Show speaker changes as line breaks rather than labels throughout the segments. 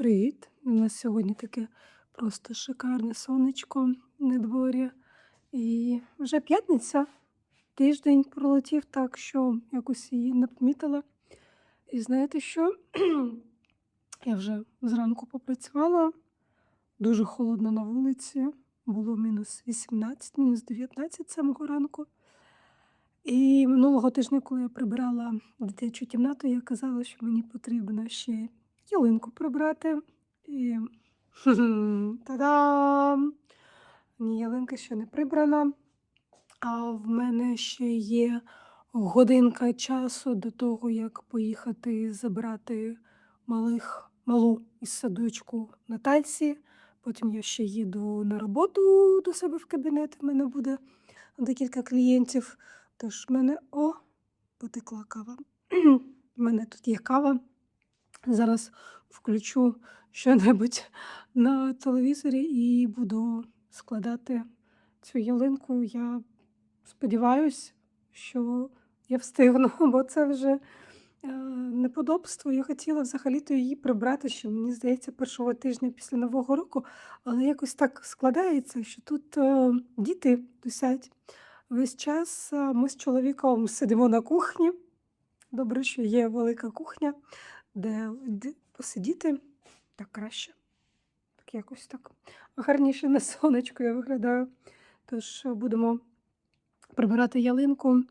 Привіт! У нас сьогодні таке просто шикарне сонечко на дворі. І вже п'ятниця. Тиждень пролетів так, що якось її не помітила. І знаєте що? Я вже зранку попрацювала, дуже холодно на вулиці. Було мінус 18, мінус 19 самого ранку. І минулого тижня, коли я прибирала дитячу кімнату, я казала, що мені потрібно ще ялинку прибрати. І та-дам! Ні, ялинка ще не прибрана. А в мене ще є годинка часу до того, як поїхати забрати малих, малу із садочку на танці. Потім я ще їду на роботу до себе в кабінет. У мене буде декілька клієнтів. Тож в мене о, потекла кава. У мене тут є кава. Зараз включу що-небудь на телевізорі і буду складати цю ялинку. Я сподіваюся, що я встигну, бо це вже е, неподобство. Я хотіла взагалі-то її прибрати, що мені здається, першого тижня після Нового року, але якось так складається, що тут е, діти тусять. Весь час е, ми з чоловіком сидимо на кухні. Добре, що є велика кухня, де посидіти так краще. Так якось так гарніше на сонечку я виглядаю. Тож е, будемо прибирати ялинку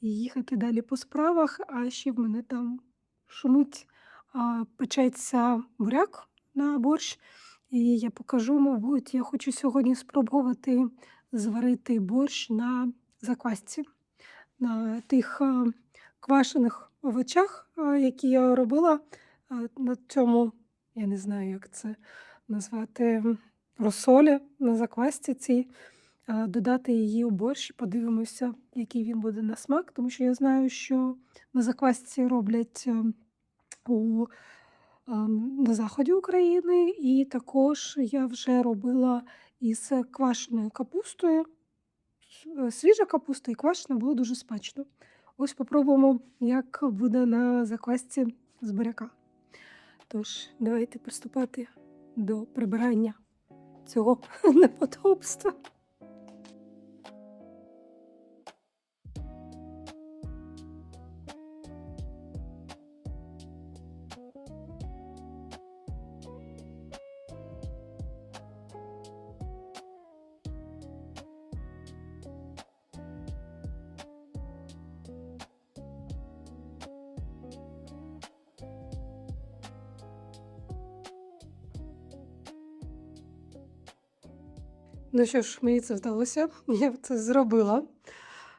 і їхати далі по справах. А ще в мене там шумить, печеться буряк на борщ. І я покажу, мабуть, я хочу сьогодні спробувати зварити борщ на заквасці, на тих а, квашених овочах, які я робила на цьому, я не знаю, як це назвати, розсолі на заквасці цій. Додати її у борщ, подивимося, який він буде на смак, тому що я знаю, що на заквасці роблять ем, у, ем, на заході України, і також я вже робила із квашеною капустою. Е, Свіжа капуста і квашена було дуже смачно. Ось попробуємо, як буде на заквасці з буряка. Тож, давайте приступати до прибирання цього неподобства. Ну що ж, мені це вдалося. Я це зробила.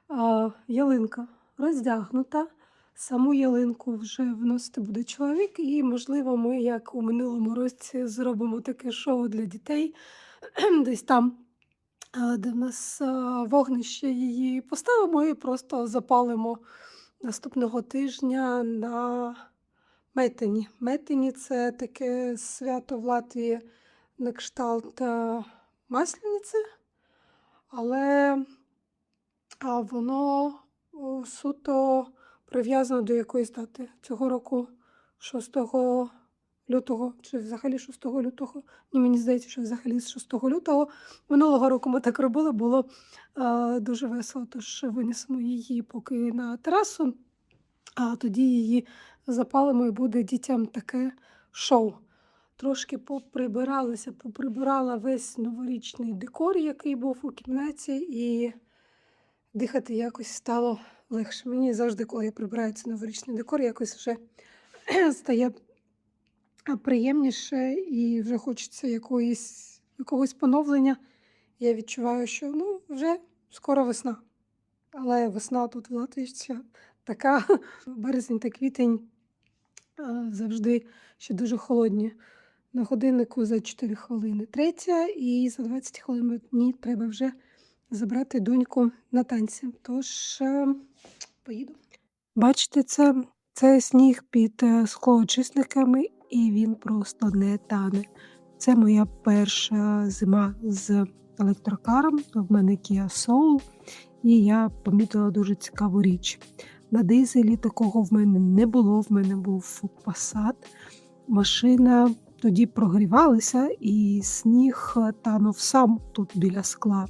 А, ялинка роздягнута. Саму ялинку вже вносити буде чоловік, і, можливо, ми, як у минулому році, зробимо таке шоу для дітей. Десь там, де в нас вогнище її поставимо і просто запалимо наступного тижня на Метині. Метині це таке свято в Латвії на кшталт Маслениці, але воно суто прив'язано до якоїсь дати. Цього року 6 лютого, чи взагалі 6 лютого. Ні, мені здається, що взагалі з 6 лютого. Минулого року ми так робили, було а, дуже весело, тож винесемо її поки на терасу, а тоді її запалимо і буде дітям таке шоу. Трошки поприбиралася, поприбирала весь новорічний декор, який був у кімнаті, і дихати якось стало легше. Мені завжди, коли я прибираю цей новорічний декор, якось вже стає приємніше і вже хочеться якоїсь, якогось поновлення. Я відчуваю, що ну, вже скоро весна. Але весна тут в Латвії така березень та квітень завжди ще дуже холодні. На годиннику за 4 хвилини третя, і за 20 хвилин мені треба вже забрати доньку на танці. Тож е, поїду. Бачите, це, це сніг під е, склоочисниками, і він просто не тане. Це моя перша зима з електрокаром. В мене Kia Soul, і я помітила дуже цікаву річ. На дизелі такого в мене не було. В мене був Passat. Машина тоді прогрівалися, і сніг е, танув сам тут біля скла.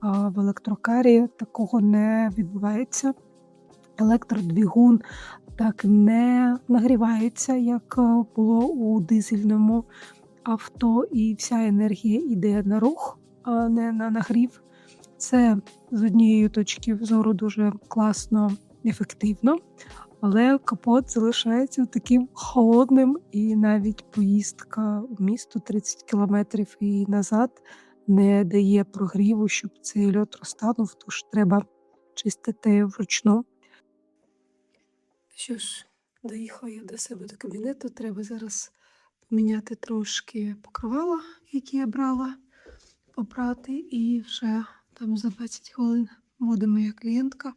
А в електрокарі такого не відбувається. Електродвигун так не нагрівається, як е, було у дизельному авто, і вся енергія йде на рух, а не на нагрів. Це з однієї точки зору дуже класно, ефективно, але капот залишається таким холодним, і навіть поїздка в місто 30 кілометрів і назад не дає прогріву, щоб цей льод розтанув, тож треба чистити вручну. Що ж, доїхала я до себе до кабінету. Треба зараз поміняти трошки покривала, які я брала, попрати, і вже там за 20 хвилин буде моя клієнтка.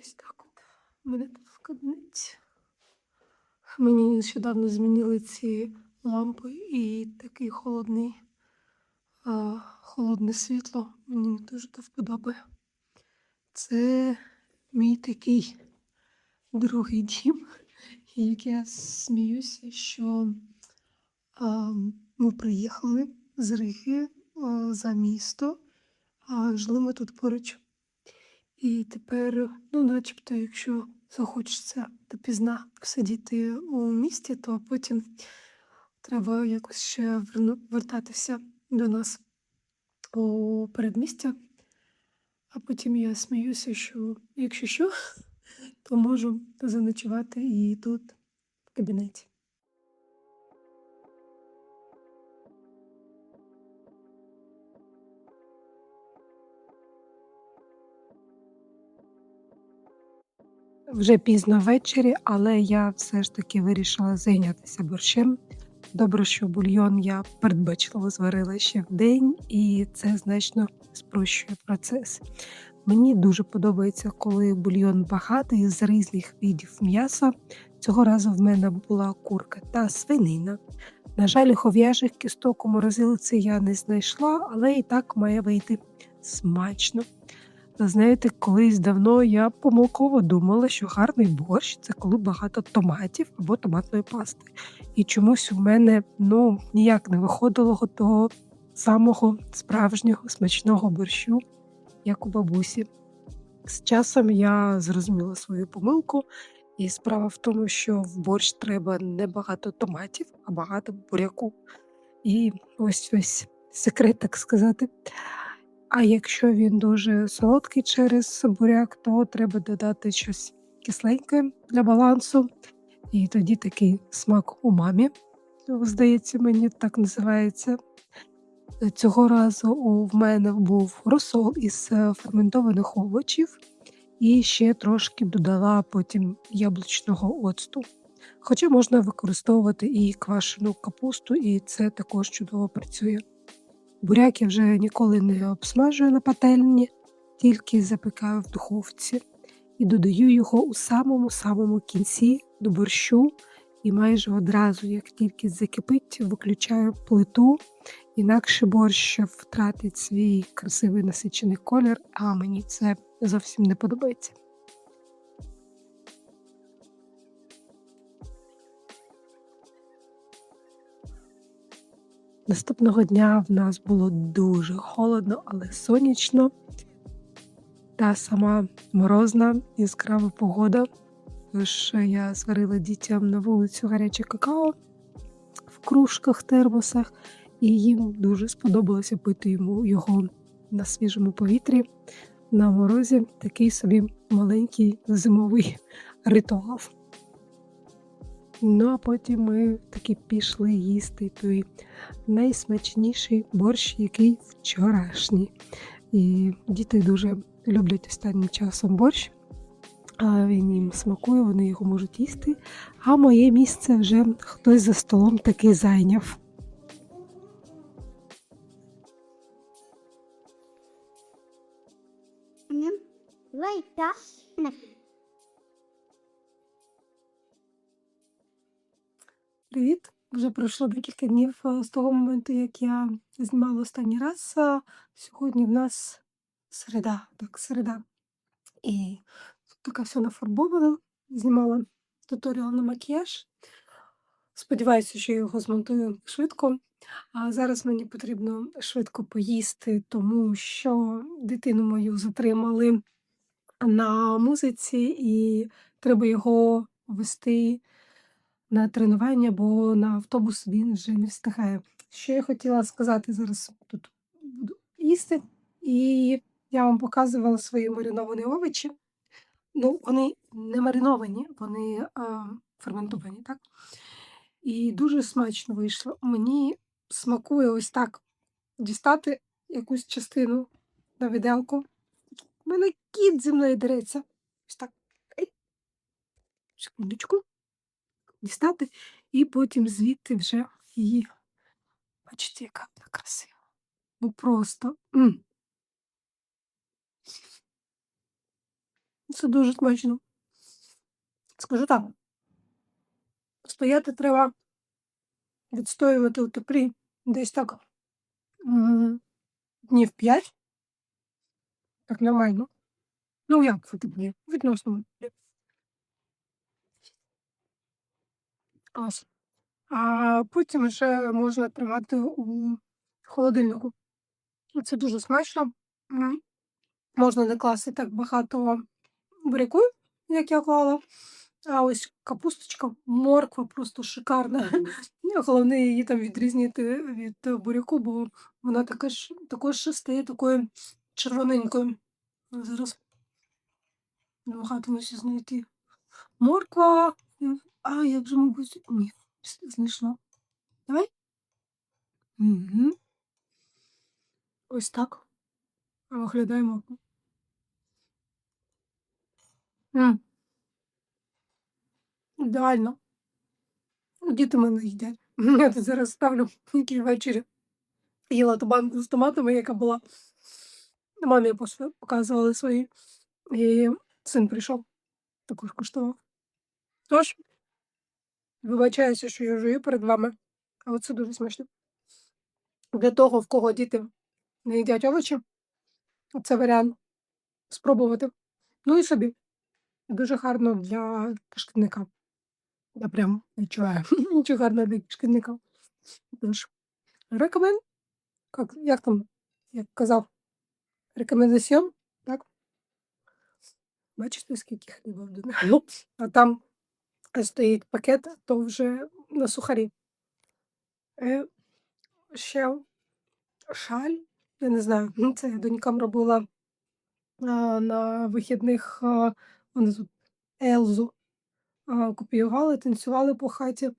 Ось так от. Мене тут в кабінеті. Мені нещодавно змінили ці лампи і такий холодний, а, холодне світло мені не дуже до вподоби. Це мій такий другий дім, як я сміюся, що а, ми приїхали з Риги а, за місто, а жили ми тут поруч. І тепер, ну, начебто, якщо захочеться допізна сидіти у місті, то потім треба якось ще вертатися до нас у передмістя. А потім я сміюся, що якщо що, то можу заночувати і тут, в кабінеті. Вже пізно ввечері, але я все ж таки вирішила зайнятися борщем. Добре, що бульйон я передбачливо зварила ще вдень, і це значно спрощує процес. Мені дуже подобається, коли бульйон багатий з різних видів м'яса. Цього разу в мене була курка та свинина. На жаль, хов'яжих кісток у морозилиці я не знайшла, але і так має вийти смачно. Знаєте, колись давно я помилково думала, що гарний борщ це коли багато томатів або томатної пасти. І чомусь у мене ну, ніяк не виходило того самого справжнього смачного борщу, як у бабусі. З часом я зрозуміла свою помилку, і справа в тому, що в борщ треба не багато томатів, а багато буряку. І ось ось секрет, так сказати. А якщо він дуже солодкий через буряк, то треба додати щось кисленьке для балансу. І тоді такий смак умамі, здається, мені так називається. Цього разу у в мене був розсол із е, ферментованих овочів, і ще трошки додала потім яблучного оцту. Хоча можна використовувати і квашену капусту, і це також чудово працює. Буряк я вже ніколи не обсмажую на пательні, тільки запікаю в духовці і додаю його у самому-самому кінці до борщу. І майже одразу, як тільки закипить, виключаю плиту, інакше борщ втратить свій красивий насичений колір, а мені це зовсім не подобається. Наступного дня в нас було дуже холодно, але сонячно. Та сама морозна, яскрава погода. Тож я зварила дітям на вулицю гаряче какао в кружках, термосах, і їм дуже сподобалося пити йому його на свіжому повітрі, на морозі такий собі маленький зимовий ритуал. Ну, а потім ми таки пішли їсти той найсмачніший борщ, який вчорашній. І діти дуже люблять останнім часом борщ. Він їм смакує, вони його можуть їсти. А моє місце вже хтось за столом таки зайняв.
Лайта.
Привіт! Вже пройшло декілька днів е, з того моменту, як я знімала останній раз. Сьогодні в нас середа, так, середа. І тут така вся нафарбована. Знімала туторіал на макіяж. Сподіваюся, що я його змонтую швидко. А зараз мені потрібно швидко поїсти, тому що дитину мою затримали на музиці, і треба його вести на тренування, бо на автобус він вже не встигає. Що я хотіла сказати, зараз тут буду їсти, і я вам показувала свої мариновані овочі. Ну, вони не мариновані, вони а, ферментовані, так? І дуже смачно вийшло. Мені смакує ось так дістати якусь частину на виделку. У мене кіт зі мною дереться. Ось так. Секундочку. Дістати, і потім звідти вже її. Бачите, яка вона красива. Ну просто. м. Це дуже смачно. Скажу так. Стояти треба відстоювати у теплі десь так м, днів 5. Так нормально. Ну, як в теплі? Відносно теплі. Ось. А потім вже можна тримати у холодильнику. Це дуже смачно. Можна не класти так багато буряку, як я клала. А ось капусточка, морква просто шикарна. Ну, Головне її там відрізнити від буряку, бо вона також, також стає такою червоненькою. Зараз намагатимуся знайти. Морква. А, як же, мабуть, ні, знайшла. Давай. Угу. Ось так виглядає морква. М, Ідеально. Діти мене їдять. Я тут зараз ставлю який ввечері. Їла ту банку з томатами, яка була. Мамі показували свої. І син прийшов, також куштував. Тож, вибачаюся, що я жую перед вами, але це дуже смачно. Для того, в кого діти не їдять овочі, це варіант спробувати. Ну і собі. Дуже гарно для кишківника. Я прям відчуваю. Дуже гарно для кишківника. Тож, рекомен. Як, як там, як казав, рекомендаціон, так? Бачите, скільки хліба в? Ну, а там стоїть пакет, то вже на сухарі. Е, ще шаль, я не знаю, це я донькам робила на вихідних а, вони тут Елзу копіювали, танцювали по хаті,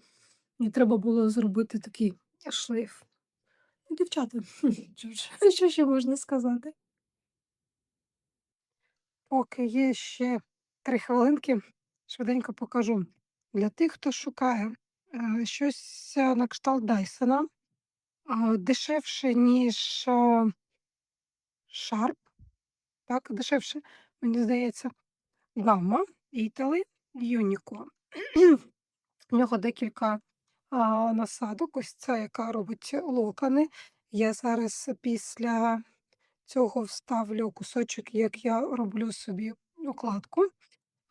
і треба було зробити такий шлейф. Ну, Дівчата, що ще можна сказати? Поки є ще три хвилинки, швиденько покажу. Для тих, хто шукає е, щось е, на кшталт Дайсона, а, дешевше, ніж а, Sharp, так, дешевше, мені здається, Gamma, Italy, Unico. У нього декілька насадок. Ось ця, яка робить локони. Я зараз після цього вставлю кусочок, як я роблю собі укладку.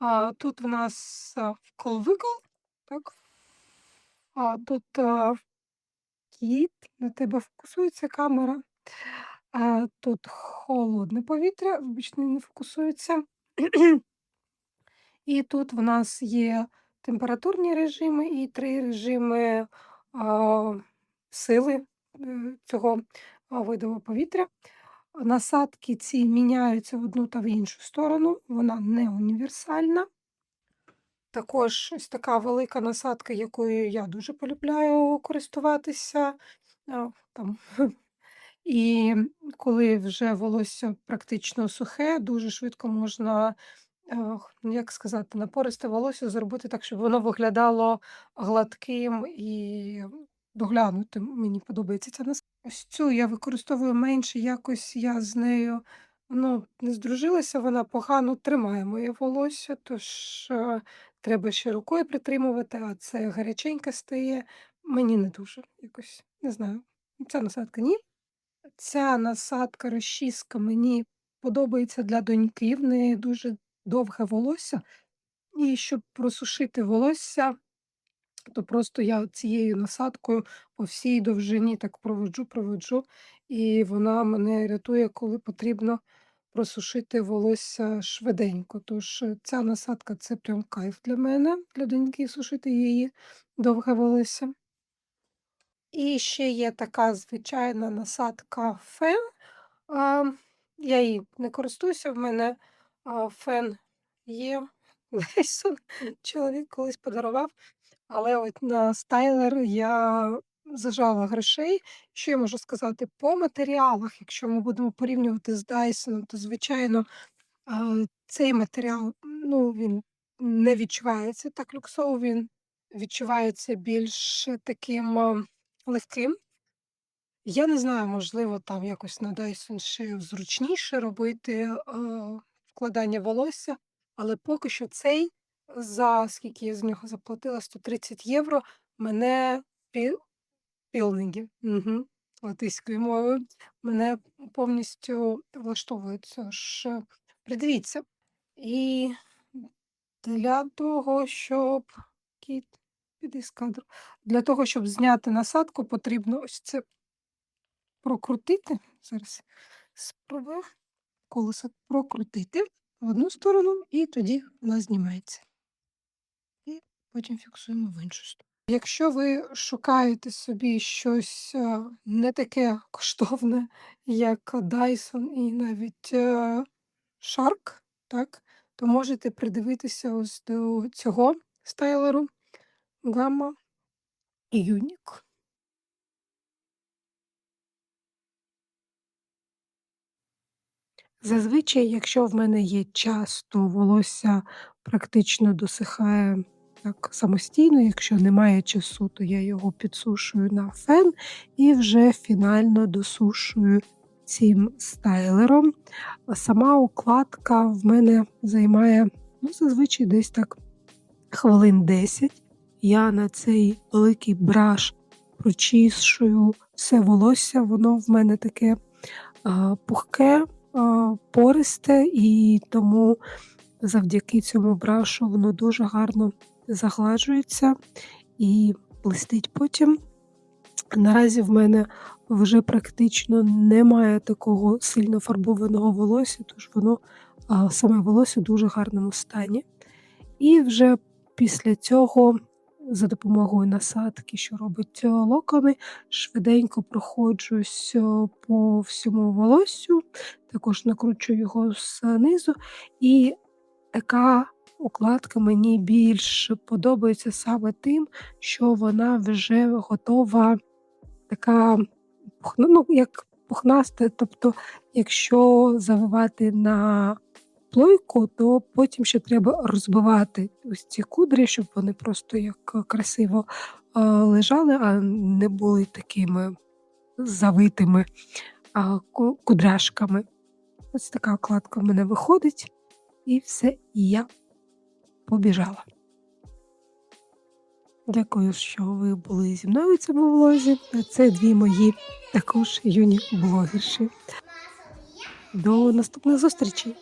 А, тут в нас а, так? А тут а, кіт, на тебе фокусується камера. А тут холодне повітря, вибачте, не фокусується. І тут в нас є температурні режими і три режими а, сили е, цього виду повітря. Насадки ці міняються в одну та в іншу сторону, вона не універсальна. Також ось така велика насадка, якою я дуже полюбляю користуватися. Там. І коли вже волосся практично сухе, дуже швидко можна, е, як сказати, напористе волосся зробити так, щоб воно виглядало гладким і доглянутим. Мені подобається ця насадка. Ось цю я використовую менше, якось я з нею ну, не здружилася, вона погано тримає моє волосся, тож е, треба ще рукою притримувати, а це гаряченьке стає. Мені не дуже якось, не знаю. Ця насадка ні. Ця насадка розчіска мені подобається для доньки, в неї дуже довге волосся. І щоб просушити волосся, то просто я цією насадкою по всій довжині так проводжу, проводжу, і вона мене рятує, коли потрібно просушити волосся швиденько. Тож е, ця насадка це прям кайф для мене, для доньки сушити її довге волосся. І ще є така звичайна насадка фен. А, я їй не користуюся, в мене а, фен є. Dyson чоловік колись подарував, але от на стайлер я зажала грошей. Що я можу сказати? По матеріалах, якщо ми будемо порівнювати з Dyson, то звичайно цей матеріал ну, він не відчувається так люксово, він відчувається більш таким легким. Я не знаю, можливо, там якось на Dyson ще зручніше робити вкладання волосся, але поки що цей, за скільки я з нього заплатила, 130 євро, мене пі... угу, латиською мовою, мене повністю влаштовує. Тож придивіться. І для того, щоб кіт, піди з кадру. Для того, щоб зняти насадку, потрібно ось це прокрутити. Зараз спробую колесо прокрутити в одну сторону, і тоді вона знімається. І потім фіксуємо в іншу сторону. Якщо ви шукаєте собі щось е, не таке коштовне, як Dyson і навіть е, Shark, так, то можете придивитися ось до цього стайлеру Gamma Unique. Зазвичай, якщо в мене є час, то волосся практично досихає так самостійно. Якщо немає часу, то я його підсушую на фен і вже фінально досушую цим стайлером. Сама укладка в мене займає ну, зазвичай десь так хвилин 10. Я на цей великий браш прочищую все волосся, воно в мене таке а, пухке а, пористе, і тому завдяки цьому брашу воно дуже гарно загладжується і блистить потім. Наразі в мене вже практично немає такого сильно фарбованого волосся, тож воно саме волосся в дуже гарному стані. І вже після цього, за допомогою насадки, що робить локони, швиденько проходжусь по всьому волоссю, також накручую його знизу. І така укладка мені більш подобається саме тим, що вона вже готова, така ну, як пухнаста. Тобто, якщо завивати на плойку, то потім ще треба розбивати ось ці кудрі, щоб вони просто як красиво лежали, а не були такими завитими кудряшками. Ось така окладка в мене виходить, і все, і я побіжала. Дякую, що ви були зі мною в цьому влозі. Це дві мої також юні блогерші. До наступних зустрічей!